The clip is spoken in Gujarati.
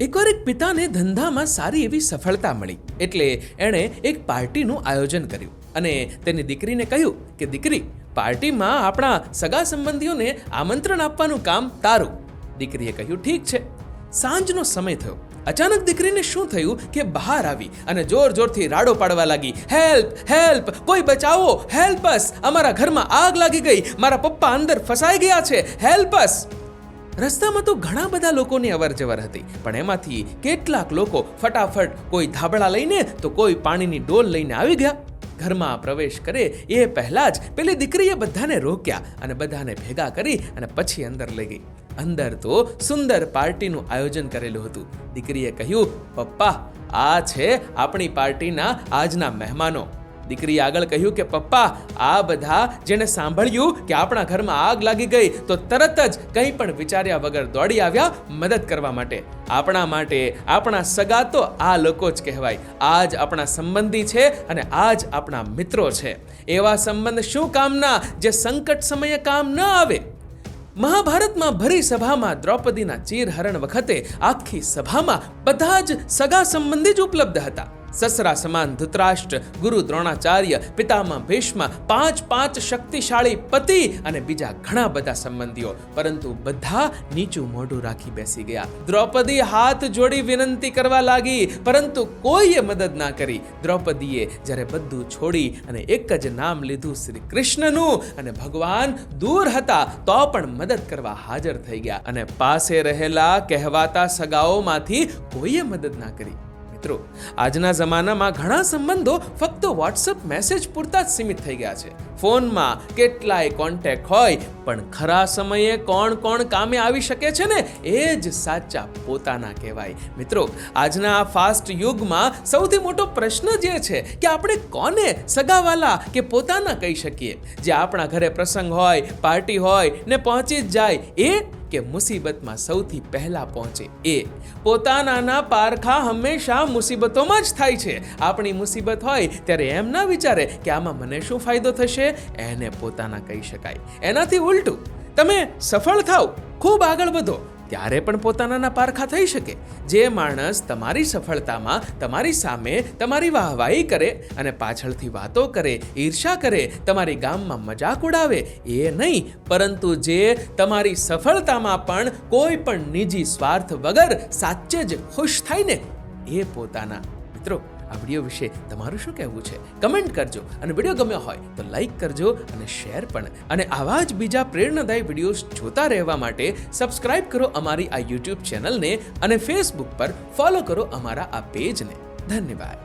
એકવાર એક પિતાને ધંધામાં સારી એવી સફળતા મળી. એટલે એણે એક પાર્ટીનું આયોજન કર્યું અને તેની દીકરીને કહ્યું કે, દીકરી, પાર્ટીમાં આપણા સગા સંબંધીઓને આમંત્રણ આપવાનું કામ તારું. દીકરીએ કહ્યું, ઠીક છે. સાંજનો સમય થયો. અચાનક દીકરીને શું થયું કે બહાર આવી અને જોર જોરથી રાડો પાડવા લાગી. હેલ્પ હેલ્પ, કોઈ બચાવો, હેલ્પ અસ અમારા ઘરમાં આગ લાગી ગઈ. મારા પપ્પા અંદર ફસાઈ ગયા છે. હેલ્પ અસ રસ્તામાં તો ઘણા બધા લોકોની અવર જવર હતી, પણ એમાંથી કેટલાક લોકો ફટાફટ કોઈ ધાબળા લઈને તો કોઈ પાણીની ડોલ લઈને આવી ગયા. ઘરમાં પ્રવેશ કરે એ પહેલા જ પેલી દીકરીએ બધાને રોક્યા અને બધાને ભેગા કરી અને પછી અંદર લઈ ગઈ. અંદર તો સુંદર પાર્ટીનું આયોજન કરેલું હતું. દીકરીએ કહ્યું, પપ્પા, આ છે આપણી પાર્ટીના આજના મહેમાનો. દીકરીએ આગળ કહ્યું કે, પપ્પા, આ બધા જેણે સાંભળ્યું કે આપણા ઘરમાં આગ લાગી ગઈ, તો તરત જ કંઈ પણ વિચાર્યા વગર દોડી આવ્યા મદદ કરવા માટે. આપણા માટે આપણા સગા તો આ લોકો જ કહેવાય. આ જ આપણા સંબંધી છે અને આ જ આપણા મિત્રો છે. એવા સંબંધ શું કામના જે સંકટ સમયે કામ ન આવે? મહાભારતમાં ભરી સભામાં દ્રૌપદીના ચીરહરણ વખતે આખી સભામાં બધા જ સગા સંબંધી જ ઉપલબ્ધ હતા. સસરા સમાન ધૃતરાષ્ટ્ર, ગુરુ દ્રોણાચાર્ય પિતામાં ભીષ્મ, પાંચ પાંચ શક્તિશાળી પતિ અને બીજા ઘણા બધા સંબંધીઓ. પરંતુ બધા નીચું મોઢું રાખી બેસી ગયા. દ્રૌપદી હાથ જોડી વિનંતી કરવા લાગી, પરંતુ કોઈએ મદદ ના કરી. દ્રૌપદીએ જ્યારે બધું છોડી અને એક જ નામ લીધું શ્રી કૃષ્ણનું અને ભગવાન દૂર હતા, તો પણ મદદ કરવા હાજર થઈ ગયા. અને પાસે રહેલા કહેવાતા સગાઓમાંથી કોઈએ મદદ ના કરી. મિત્રો, આજના જમાનામાં ઘણા સંબંધો ફક્ત વોટ્સઅપ મેસેજ પૂરતા જ સીમિત થઈ ગયા છે. ફોનમાં કેટલાય કોન્ટેક્ટ હોય પણ ખરા સમયે કોણ કોણ કામે આવી શકે છે ને, એ જ સાચા પોતાના કહેવાય. મિત્રો, આજના આ ફાસ્ટ યુગમાં સૌથી મોટો પ્રશ્ન જે છે કે આપણે કોને સગાવાલા કે પોતાના કહી શકીએ? જે આપણા ઘરે પ્રસંગ હોય, પાર્ટી હોય, ને પહોંચી જ જાય, એ કે મુસીબતમાં સૌથી પહેલા પહોંચે? એ પોતાનાના પારખા હંમેશા મુસીબતોમાં જ થાય છે. આપણી મુસીબત હોય ત્યારે એમ ના વિચારે કે આમાં મને શું ફાયદો થશે? એને પોતાના કહી શકાય. એનાથી ઉલટું. તમે સફળ થાવ ખૂબ આગળ વધો. ત્યારે પણ પોતાનાના પારખા થઈ શકે. જે માણસ તમારી સફળતામાં, તમારી સામે તમારી વાહવાહી કરે અને પાછળથી વાતો કરે ઈર્ષા કરે, તમારી ગામમાં મજાક ઉડાવે, એ નહીં, પરંતુ જે તમારી સફળતામાં પણ કોઈ પણ નિજી સ્વાર્થ વગર સાચે જ ખુશ થાય ને, એ પોતાના મિત્રો. આ વીડિયો વિશે તમારું શું કહેવું છે? કમેન્ટ કરજો. અને વીડિયો ગમ્યો હોય તો લાઈક કરજો અને શેર પણ. અને આવા જ બીજા પ્રેરણાદાયી વિડીયોઝ જોતા રહેવા માટે સબસ્ક્રાઇબ કરો અમારી આ યુટ્યુબ ચેનલને અને ફેસબુક પર ફોલો કરો અમારા આ પેજને ધન્યવાદ.